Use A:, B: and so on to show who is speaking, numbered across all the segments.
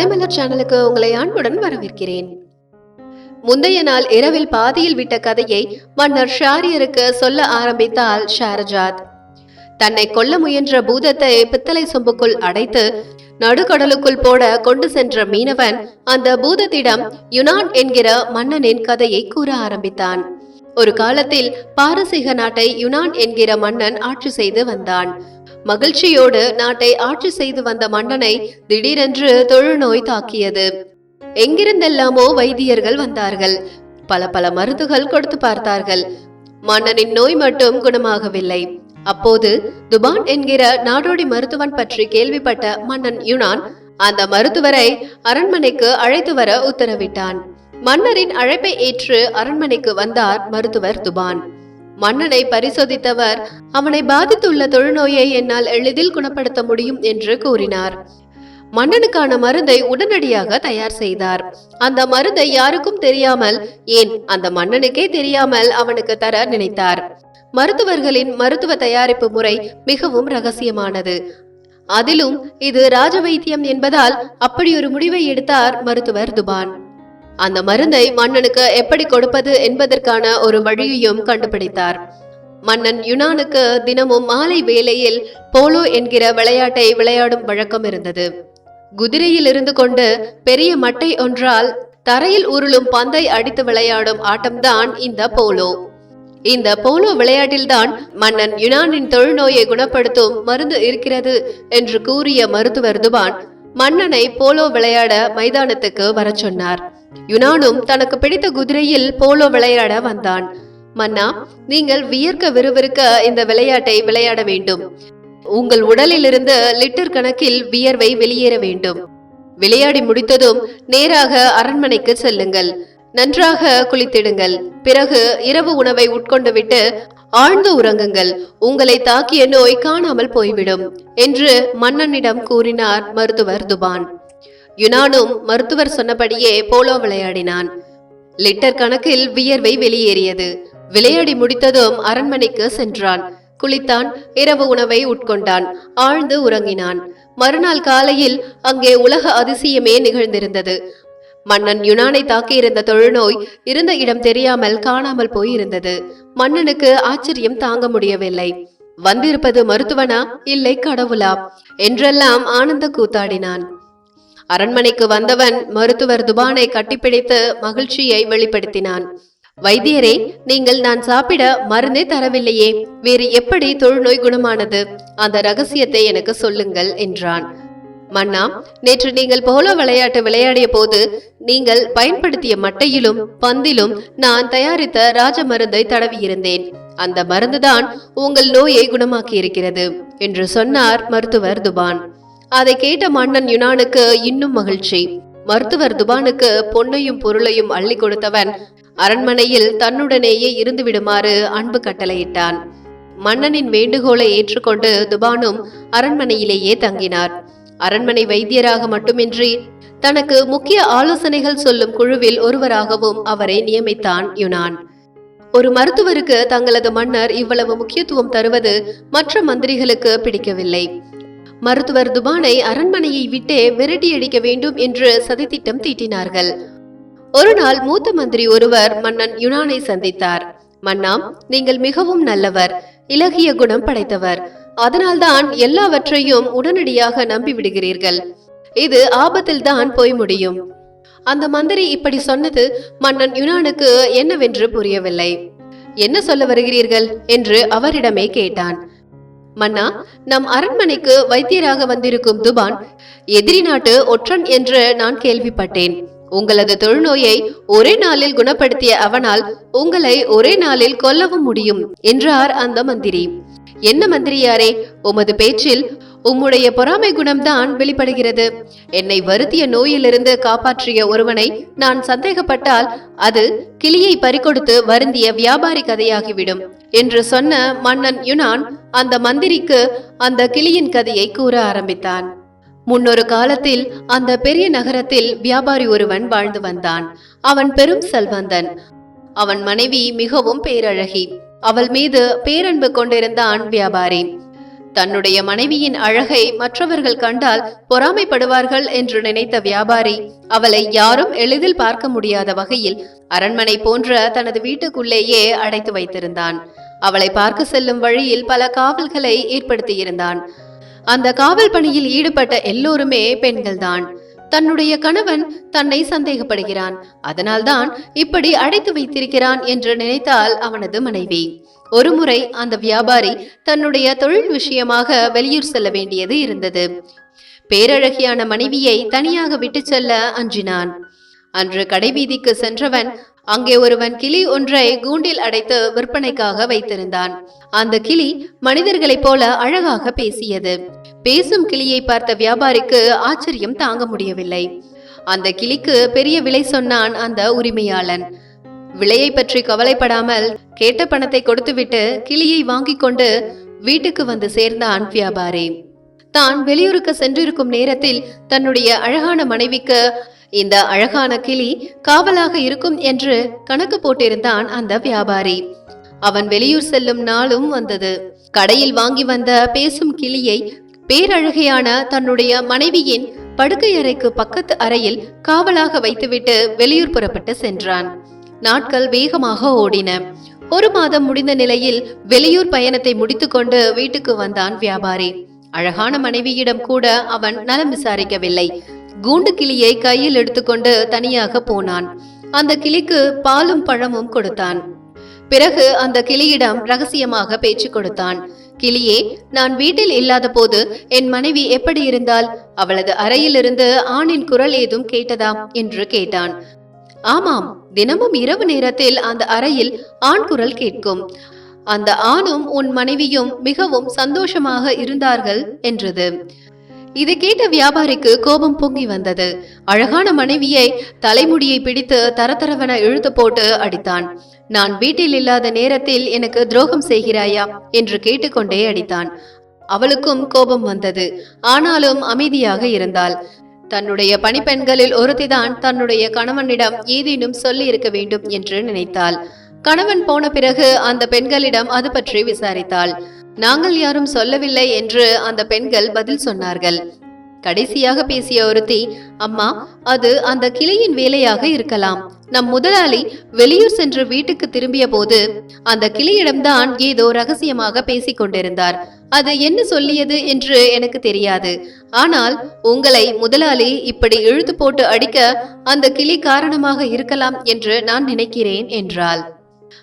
A: கதைமலர் சேனலுக்கு உங்களை அன்புடன் வரவேற்கிறேன். முந்தைய நாள் இரவில் பாதியில் விட்ட கதையை மன்னர் ஷாரியருக்கு சொல்ல ஆரம்பித்தாள் ஷாரஜாத். தன்னை கொல்ல முயன்ற பூதத்தை பித்தளை சொம்புக்குள் அடைத்து நடுக்கடலுக்குள் போட கொண்டு சென்ற மீனவன் அந்த பூதத்திடம் யுனான் என்கிற மன்னனின் கதையை கூற ஆரம்பித்தான். ஒரு காலத்தில் பாரசீக நாட்டை யுனான் என்கிற மன்னன் ஆட்சி செய்து வந்தான். மகிழ்ச்சியோடு நாட்டை ஆட்சி செய்து வந்த மன்னனை திடீரென்று தொழுநோய் தாக்கியது. எங்கிருந்தெல்லாமோ வைத்தியர்கள் வந்தார்கள். பல பல மருந்துகள் கொடுத்து பார்த்தார்கள். மன்னனின் நோய் மட்டும் குணமாகவில்லை. அப்போது துபான் என்கிற நாடோடி மருத்துவன் பற்றி கேள்விப்பட்ட மன்னன் யுனான் அந்த மருத்துவரை அரண்மனைக்கு அழைத்து வர உத்தரவிட்டான். மன்னரின் அழைப்பை ஏற்று அரண்மனைக்கு வந்தார் மருத்துவர் துபான். மன்னனை பரிசோதித்தவர். அவனை பாதித்துள்ள தொழுநோயை என்னால் எளிதில் குணப்படுத்த முடியும் என்று கூறினார். மன்னனுக்கான மருந்தை உடனடியாக தயார் செய்தார். அந்த மருந்தை யாருக்கும் தெரியாமல் ஏன் அந்த மன்னனுக்கே தெரியாமல் அவனுக்கு தர நினைத்தார். மருத்துவர்களின் மருத்துவ தயாரிப்பு முறை மிகவும் ரகசியமானது. அதிலும் இது ராஜ வைத்தியம் என்பதால் அப்படி ஒரு முடிவை எடுத்தார் மருத்துவர் துபான். அந்த மருந்தை மன்னனுக்கு எப்படி கொடுப்பது என்பதற்கான ஒரு வழியையும் கண்டுபிடித்தார். மன்னன் யுனானுக்கு தினமும் மாலை வேளையில் போலோ என்கிற விளையாட்டை விளையாடும் வழக்கம் இருந்தது. குதிரையில் இருந்து கொண்டு பெரிய மட்டை ஒன்றால் தரையில் உருளும் பந்தை அடித்து விளையாடும் ஆட்டம்தான் இந்த போலோ. இந்த போலோ விளையாட்டில்தான் மன்னன் யுனானின் தொழுநோயை குணப்படுத்தும் மருந்து இருக்கிறது என்று கூறிய மருத்துவர் துபான் மன்னனை போலோ விளையாட மைதானத்துக்கு வரச் சொன்னார். யுனானும் தனக்கு பிடித்த குதிரையில் போலோ விளையாட வந்தான். மன்னா நீங்கள் வியர்க்க விறுவிறுக்க இந்த விளையாட்டை விளையாட வேண்டும். உங்கள் உடலிலிருந்து லிட்டர் கணக்கில் வியர்வை வெளியேற வேண்டும். விளையாடி முடித்ததும் நேராக அரண்மனைக்கு செல்லுங்கள். நன்றாக குளித்திடுங்கள். பிறகு இரவு உணவை உட்கொண்டு விட்டு ஆழ்ந்து உறங்குங்கள். உங்களை தாக்கிய நோய் காணாமல் போய்விடும் என்று மன்னனிடம் கூறினார் மருத்துவர் துபான். யுனானும் மருத்துவர் சொன்னபடியே போலோ விளையாடினான். லிட்டர் கணக்கில் வியர்வை வெளியேறியது. விளையாடி முடித்ததும் அரண்மனைக்கு சென்றான். குளித்தான் இரவு உணவை உட்கொண்டான். ஆழ்ந்து உறங்கினான். மறுநாள் காலையில் அங்கே உலக அதிசயமே நிகழ்ந்திருந்தது. மன்னன் யுனானை தாக்கியிருந்த தொழுநோய் இருந்த இடம் தெரியாமல் காணாமல் போயிருந்தது. மன்னனுக்கு ஆச்சரியம் தாங்க முடியவில்லை. வந்திருப்பது மருத்துவனா? இல்லை கடவுளா? என்றெல்லாம் ஆனந்த கூத்தாடினான். அரண்மனைக்கு வந்தவன் மருத்துவர் துபானை கட்டிப்பிடித்து மகிழ்ச்சியை வெளிப்படுத்தினான். வைத்தியரே நீங்கள் நான் சாப்பிட மருந்தே தரவில்லையே. வேறு எப்படி தொழுநோய் குணமானது? அந்த ரகசியத்தை எனக்கு சொல்லுங்கள் என்றான். மன்னா நேற்று நீங்கள் போலோ விளையாட்டு விளையாடிய போது நீங்கள் பயன்படுத்திய மட்டையிலும் பந்திலும் நான் தயாரித்த ராஜ மருந்தை தடவியிருந்தேன். அந்த மருந்துதான் உங்கள் நோயை குணமாக்கி இருக்கிறது என்று சொன்னார் மருத்துவர் துபான். அதை கேட்ட மன்னன் யுனானுக்கு இன்னும் மகிழ்ச்சி. மருத்துவர் துபானுக்கு பொன்னையும் பொருளையும் அள்ளி கொடுத்தவன் அரண்மனையில் தன்னுடனேயே இருந்து விடுமாறு அன்பு கட்டளையிட்டான். மன்னனின் வேண்டுகோளை ஏற்றுக்கொண்டு துபானும் அரண்மனையிலேயே தங்கினார். அரண்மனை வைத்தியராக மட்டுமின்றி தனக்கு முக்கிய ஆலோசனைகள் சொல்லும் குழுவில் ஒருவராகவும் அவரை நியமித்தான் யுனான். ஒரு மருத்துவருக்கு தங்களது மன்னர் இவ்வளவு முக்கியத்துவம் தருவது மற்ற மந்திரிகளுக்கு பிடிக்கவில்லை. மருத்துவர் துபானை அரண்மனையை விட்டே விரட்டியடிக்க வேண்டும் என்று சதித்திட்டம் தீட்டினார்கள். ஒரு நாள் மூத்த மந்திரி ஒருவர் மன்னன் யுனானை சந்தித்தார். மன்னாம் நீங்கள் மிகவும் நல்லவர் இலகிய குணம் படைத்தவர். அதனால்தான் எல்லாவற்றையும் உடனடியாக நம்பி விடுகிறீர்கள் இது ஆபத்தில் தான் போய் முடியும். அந்த மந்திரி இப்படி சொன்னது மன்னன் யுனானுக்கு என்னவென்று புரியவில்லை. என்ன சொல்ல வருகிறீர்கள்? என்று அவரிடமே கேட்டான். மன்னா நம் அரண்மனைக்கு வைத்தியராக வந்திருக்கும் துபான் எதிரி நாட்டு ஒற்றன் என்று நான் கேள்விப்பட்டேன். உங்களது தொழுநோயை ஒரே நாளில் குணப்படுத்திய அவனால் உங்களை ஒரே நாளில் கொல்லவும் முடியும் என்றார் அந்த மந்திரி. என்ன மந்திரியாரே உமது பேச்சில் உம்முடைய பொறாமை குணம்தான் வெளிப்படுகிறது. என்னை வருத்திய நோயிலிருந்து காப்பாற்றிய ஒருவனை நான் சந்தேகப்பட்டால் அது கிளியை பறிகொடுத்து வருந்திய வியாபாரி கதையாகிவிடும் என்று சொன்ன மன்னன் யுனான் அந்த மந்திரிக்கு அந்த கிளியின் கதையை கூற ஆரம்பித்தான். முன்னொரு காலத்தில் அந்த பெரிய நகரத்தில் வியாபாரி ஒருவன் வாழ்ந்து வந்தான். அவன் பெரும் செல்வந்தன். அவன் மனைவி மிகவும் பேரழகி. அவள் மீது பேரன்பு கொண்டிருந்தான் வியாபாரி. தன்னுடைய மனைவியின் அழகை மற்றவர்கள் கண்டால் பொறாமைப்படுவார்கள் என்று நினைத்த வியாபாரி அவளை யாரும் எளிதில் பார்க்க முடியாத வகையில் அரண்மனை போன்ற தனது வீட்டுக்குள்ளேயே அடைத்து வைத்திருந்தான். அவளை பார்க்க செல்லும் வழியில் பல காவல்களை ஏற்படுத்தியிருந்தான். அந்த காவல் பணியில் ஈடுபட்ட எல்லோருமே பெண்கள்தான். தன்னுடைய கணவன் தன்னை சந்தேகப்படுகிறான். அதனால்தான் இப்படி அடைத்து வைத்திருக்கிறான் என்று நினைத்தால் அவனது மனைவி. ஒருமுறை அந்த வியாபாரி தன்னுடைய தொழில் விஷயமாக வெளியூர் செல்ல வேண்டியது இருந்தது. பேரழகியான மனைவியை தனியாக விட்டு செல்ல அஞ்சினான். அன்று கடைவீதிக்கு சென்றவன் அங்கே ஒருவன் கிளி ஒன்றை கூண்டில் அடைத்து விற்பனைக்காக வைத்திருந்தான். அந்த கிளி மனிதர்களைப் போல அழகாக பேசியது. பேசும் கிளியை பார்த்த வியாபாரிக்கு ஆச்சரியம் தாங்க முடியவில்லை. அந்த கிளிக்கு பெரிய விலை சொன்னான் அந்த உரிமையாளன். விலையை பற்றி கவலைப்படாமல் கேட்ட பணத்தை கொடுத்துவிட்டு கிளியை வாங்கிக் கொண்டு வீட்டுக்கு வந்து சேர்ந்தான் வியாபாரி. தான் வெளியூருக்கு சென்றிருக்கும் நேரத்தில் தன்னுடைய அழகான மனைவிக்கு இந்த அழகான கிளி காவலாக இருக்கும் என்று கணக்கு போட்டிருந்தான் அந்த வியாபாரி. அவன் வெளியூர் செல்லும் நாளும் வந்தது. கடையில் வாங்கி வந்த பேசும் கிளியை பேரழகையான தன்னுடைய மனைவியின் படுக்கை அறைக்கு பக்கத்து அறையில் காவலாக வைத்துவிட்டு வெளியூர் புறப்பட்டு சென்றான். நாட்கள் வேகமாக ஓடின. ஒரு மாதம் முடிந்த நிலையில் வெளியூர் பயணத்தை முடித்துக்கொண்டு வீட்டுக்கு வந்தான் வியாபாரி. அழகான மனைவியிடம் கூட அவன் நலம் விசாரிக்கவில்லை. கூண்டு கிளியை கையில் எடுத்துக்கொண்டு தனியாக போனான். அந்த கிளிக்கு பாலும் பழமும் கொடுத்தான். பிறகு அந்த கிளியிடம் ரகசியமாக பேச்சு கொடுத்தான். கிளியே நான் வீட்டில் இல்லாத போது என் மனைவி எப்படி இருந்தால்? அவளது அறையிலிருந்து ஆணின் குரல் ஏதும் கேட்டதா? என்று கேட்டான். ஆமாம் தினமும் இரவு நேரத்தில் அந்த அறையில் ஆண் குரல் கேட்கும். அந்த ஆணும் உன் மனைவியும் மிகவும் சந்தோஷமாக இருந்தார்கள் என்றது. இதை கேட்ட வியாபாரிக்கு கோபம் பொங்கி வந்தது. அழகான மனைவியை தலைமுடியை பிடித்து தரதரவென இழுத்து போட்டு அடித்தான். நான் வீட்டில் இல்லாத நேரத்தில் எனக்கு துரோகம் செய்கிறாயா? என்று கேட்டுக்கொண்டே அடித்தான். அவளுக்கும் கோபம் வந்தது. ஆனாலும் அமைதியாக இருந்தாள். தன்னுடைய பணிப்பெண்களில் ஒருத்திதான் தன்னுடைய கணவனிடம் ஏதேனும் சொல்லி இருக்க வேண்டும் என்று நினைத்தாள். கணவன் போன பிறகு அந்த பெண்களிடம் அது பற்றி விசாரித்தாள். நாங்கள் யாரும் சொல்லவில்லை என்று அந்த பெண்கள் பதில் சொன்னார்கள். கடைசியாக பேசிய ஒருத்தி அம்மா அது அந்த கிளையின் வேலையாக இருக்கலாம். நம் முதலாளி வெளியூர் சென்று வீட்டுக்கு திரும்பிய போது அந்த கிளியிடம்தான் ஏதோ ரகசியமாக பேசிக் கொண்டிருந்தார். அது என்ன சொல்லியது என்று எனக்கு தெரியாது. ஆனால் உங்களை முதலாளி இப்படி இழுத்து போட்டு அடிக்க அந்த கிளி காரணமாக இருக்கலாம் என்று நான் நினைக்கிறேன் என்றாள்.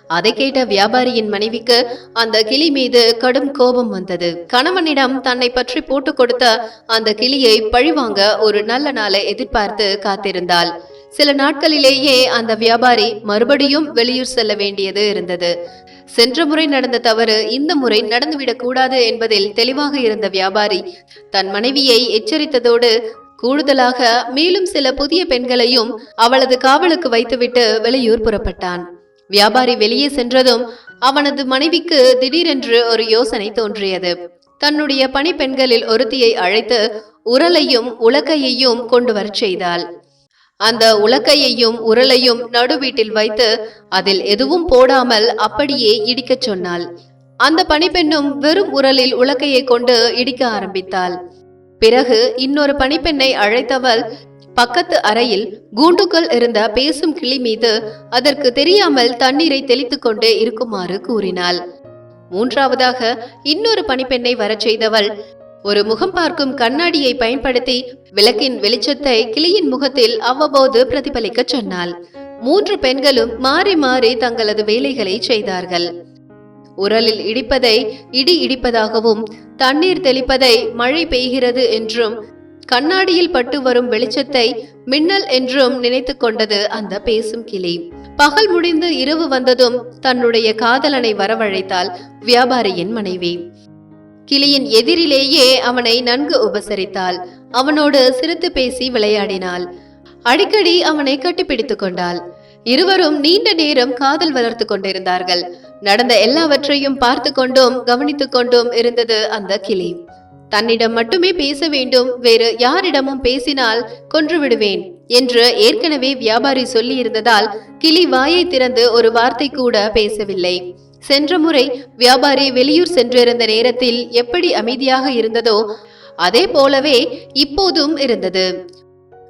A: அதை கேட்ட வியாபாரியின் மனைவிக்கு அந்த கிளி மீது கடும் கோபம் வந்தது. கணவனிடம் தன்னை பற்றி போட்டு கொடுத்த அந்த கிளியை பழிவாங்க ஒரு நல்ல நாளை எதிர்பார்த்து காத்திருந்தாள். சில நாட்களிலேயே அந்த வியாபாரி மறுபடியும் வெளியூர் செல்ல வேண்டியது இருந்தது. சென்ற முறை நடந்த தவறு இந்த முறை நடந்துவிடக் கூடாது என்பதில் தெளிவாக இருந்த வியாபாரி தன் மனைவியை எச்சரித்ததோடு கூடுதலாக மேலும் சில புதிய பெண்களையும் அவளது காவலுக்கு வைத்துவிட்டு வெளியூர் புறப்பட்டான். வியாபாரி வெளியே சென்றதும் அவனது மனைவிக்கு திடீரென்று ஒரு யோசனை தோன்றியது. தன்னுடைய பணிப்பெண்களில் ஒருத்தியை அழைத்து உரலையும் உலக்கையையும் கொண்டு வரச் செய்தாள். அந்த உலக்கையையும் உரலையும் நடு வீட்டில் வைத்து அதில் எதுவும் போடாமல் அப்படியே இடிக்கச் சொன்னாள். அந்த பணிப்பெண்ணும் வெறும் உரலில் உலக்கையை கொண்டு இடிக்க ஆரம்பித்தாள். பிறகு இன்னொரு பணிப்பெண்ணை அழைத்தவள் பக்கத்து அறையில் கூண்டுக்குள் இருந்த பேசும் கிளி மீது அதற்கு தெரியாமல் தண்ணீரை தெளித்துக் கொண்டே இருக்குமாறு கூறினாள். மூன்றாவதாக இன்னொரு பணிப்பெண்ணை வரச் செய்தவள் ஒரு முகம் பார்க்கும் கண்ணாடியை பயன்படுத்தி விளக்கின் வெளிச்சத்தை கிளியின் முகத்தில் அவ்வப்போது பிரதிபலிக்கச் சொன்னாள். மூன்று பெண்களும் மாறி மாறி தங்களது வேலைகளை செய்தார்கள். உரலில் இடிப்பதை இடி இடிப்பதாகவும் தண்ணீர் தெளிப்பதை மழை பெய்கிறது என்றும் கண்ணாடியில் பட்டு வரும் வெளிச்சத்தை மின்னல் என்றும் நினைத்து கொண்டது அந்த பேசும் கிளி. பகல் முடிந்து இரவு வந்ததும் தன்னுடைய காதலனை வரவழைத்தாள் வியாபாரியின் மனைவி. கிளியின் எதிரிலேயே அவனை நன்கு உபசரித்தாள். அவனோடு சிரித்து பேசி விளையாடினாள். அடிக்கடி அவனை கட்டிப்பிடித்துக் கொண்டாள். இருவரும் நீண்ட நேரம் காதல் வளர்த்து கொண்டிருந்தார்கள். நடந்த எல்லாவற்றையும் பார்த்து கொண்டும் கவனித்துக் கொண்டும் இருந்தது அந்த கிளி. தன்னிடம் மட்டுமே பேச வேண்டும். வேறு யாரிடமும் பேசினால் கொன்று விடுவேன் என்று ஏற்கனவே வியாபாரி சொல்லியிருந்ததால் கிளி வாயை திறந்து ஒரு வார்த்தை கூட பேசவில்லை. சென்ற முறை வியாபாரி வெளியூர் சென்றிருந்த நேரத்தில் எப்படி அமைதியாக இருந்ததோ அதே போலவே இப்போதும் இருந்தது.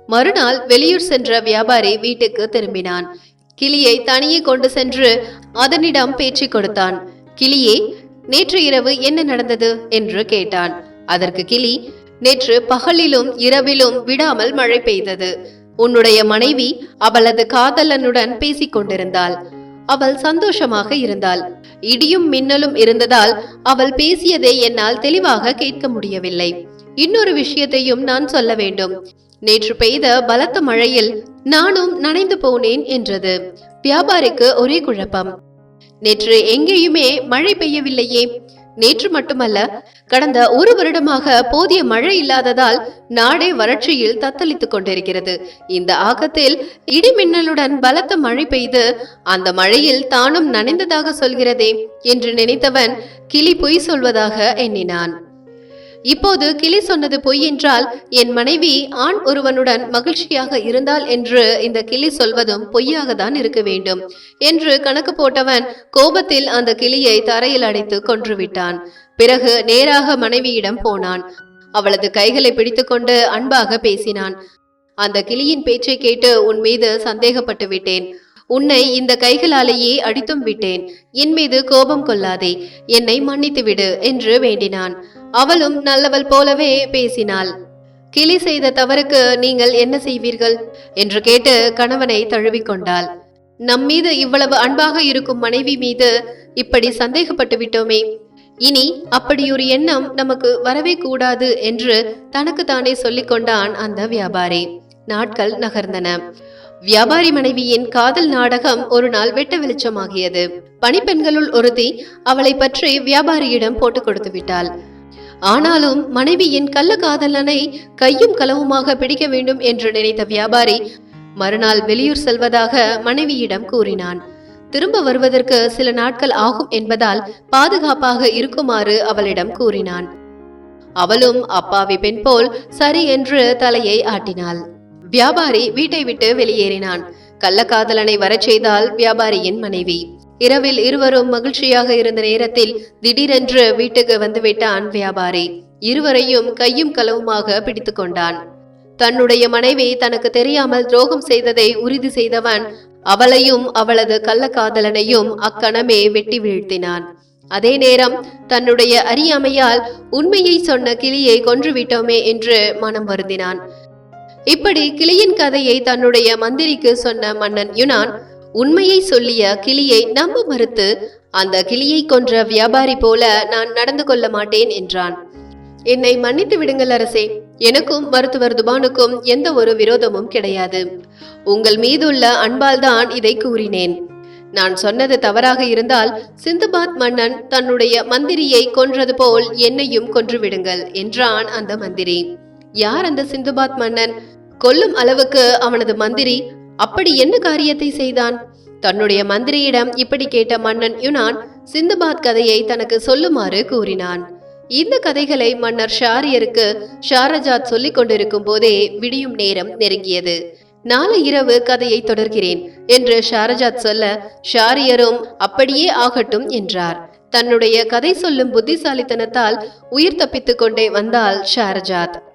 A: மறுநாள் வெளியூர் சென்ற வியாபாரி வீட்டுக்கு திரும்பினான். கிளியை தனியே கொண்டு சென்று அதனிடம் பேச்சு கொடுத்தான். கிளியே நேற்று இரவு என்ன நடந்தது? என்று கேட்டான். அதற்கு கிளி நேற்று பகலிலும் இரவிலும் விடாமல் மழை பெய்தது. உன்னுடைய மனைவி அவளது காதலனுடன் பேசிக் கொண்டிருந்தாள். அவள் சந்தோஷமாக இருந்தாள். இடியும் மின்னலும் இருந்ததால் அவள் பேசியதை என்னால் தெளிவாக கேட்க முடியவில்லை. இன்னொரு விஷயத்தையும் நான் சொல்ல வேண்டும். நேற்று பெய்த பலத்த மழையில் நானும் நனைந்து போனேன் என்றது. வியாபாரிக்கு ஒரே குழப்பம். நேற்று எங்கேயுமே மழை பெய்யவில்லையே. நேற்று மட்டுமல்ல கடந்த ஒரு வருடமாக போதிய மழை இல்லாததால் நாடே வறட்சியில் தத்தளித்துக் கொண்டிருக்கிறது. இந்த ஆகத்தில் இடிமின்னலுடன் பலத்த மழை பெய்து அந்த மழையில் தானும் நனைந்ததாக சொல்கிறதே என்று நினைத்தவன் கிளி பொய் சொல்வதாக எண்ணினான். இப்போது கிளி சொன்னது பொய் என்றால் என் மனைவி ஆண் ஒருவனுடன் மகிழ்ச்சியாக இருந்தால் என்று இந்த கிளி சொல்வதும் பொய்யாக தான் இருக்க வேண்டும் என்று கணக்கு போட்டவன் கோபத்தில் அந்த கிளியை தரையில் அடைத்து கொன்றுவிட்டான். பிறகு நேராக மனைவியிடம் போனான். அவளது கைகளை பிடித்துக்கொண்டு அன்பாக பேசினான். அந்த கிளியின் பேச்சை கேட்டு உன் மீது சந்தேகப்பட்டு விட்டேன். உன்னை இந்த கைகளாலேயே அடித்தும் விட்டேன். என் மீது கோபம் கொள்ளாதே. என்னை மன்னித்து விடு என்று வேண்டினான். அவளும் நல்லவள் போலவே பேசினாள். கிளி செய்த தவறுக்கு நீங்கள் என்ன செய்வீர்கள்? என்று கேட்டு கணவனை தழுவிக்கொண்டாள். நம் மீது இவ்வளவு அன்பாக இருக்கும் மனைவி மீது இப்படி சந்தேகப்பட்டு விட்டோமே. இனி அப்படியொரு எண்ணம் நமக்கு வரவே கூடாது என்று தனக்கு தானே சொல்லிக் கொண்டான் அந்த வியாபாரி. நாட்கள் நகர்ந்தன. வியாபாரி மனைவியின் காதல் நாடகம் ஒரு நாள் வெட்ட வெளிச்சமாகியது. பணிப்பெண்களுள் ஒருத்தி அவளை பற்றி வியாபாரியிடம் போட்டு கொடுத்து விட்டாள். ஆனாலும் மனைவியின் கள்ள காதலனை கையும் களவுமாக பிடிக்க வேண்டும் என்று நினைத்த வியாபாரி மறுநாள் வெளியூர் செல்வதாக மனைவியிடம் கூறினான். திரும்ப வருவதற்கு சில நாட்கள் ஆகும் என்பதால் பாதுகாப்பாக இருக்குமாறு அவளிடம் கூறினான். அவளும் அப்பாவி பெண் போல் சரி என்று தலையை ஆட்டினாள். வியாபாரி வீட்டை விட்டு வெளியேறினான். கள்ளக்காதலனை வரச் செய்தால் வியாபாரியின் மனைவி. இரவில் இருவரும் மகிழ்ச்சியாக இருந்த நேரத்தில் திடீரென்று வீட்டுக்கு வந்துவிட்டான் வியாபாரி. இருவரையும் கையும் களவுமாக பிடித்து கொண்டான். தன்னுடைய மனைவி தனக்கு தெரியாமல் துரோகம் செய்ததை உறுதி செய்தவன் அவளையும் அவளது கள்ளக்காதலனையும் அக்கணமே வெட்டி வீழ்த்தினான். அதே நேரம் தன்னுடைய அறியாமையால் உண்மையை சொன்ன கிளியை கொன்றுவிட்டோமே என்று மனம் வருந்தினான். இப்படி கிளியின் கதையை தன்னுடைய மந்திரிக்கு சொன்ன மன்னன் யுனான் உண்மையை சொல்லிய கிளியை நம்ப மறுத்து அந்த கிளியை கொன்ற வியாபாரி போல நான் நடந்து கொள்ள மாட்டேன் என்றான். என்னை மன்னித்து விடுங்கள் அரசே எனக்கும் மருத்துவர் துபானுக்கும் எந்த ஒரு விரோதமும் கிடையாது. உங்கள் மீதுள்ள அன்பால் தான் இதை கூறினேன். நான் சொன்னது தவறாக இருந்தால் சிந்துபாத் மன்னன் தன்னுடைய மந்திரியை கொன்றது போல் என்னையும் கொன்று விடுங்கள் என்றான் அந்த மந்திரி. யார் அந்த சிந்துபாத் மன்னன்? கொல்லும் அளவுக்கு அவனது மந்திரி அப்படி என்ன காரியத்தை செய்தான்? தன்னுடைய மந்திரியிடம் இப்படி கேட்ட மன்னன் யுனான் சிந்துபாத் கதையை தனக்கு சொல்லுமாறு கூறினான். இந்த கதைகளை மன்னர் ஷாரியருக்கு ஷாரஜாத் சொல்லிக் கொண்டிருக்கும் போதே விடியும் நேரம் நெருங்கியது. நாளை இரவு கதையை தொடர்கிறேன் என்று ஷாரஜாத் சொல்ல ஷாரியரும் அப்படியே ஆகட்டும் என்றார். தன்னுடைய கதை சொல்லும் புத்திசாலித்தனத்தால் உயிர் தப்பித்துக் கொண்டே வந்தாள் ஷாரஜாத்.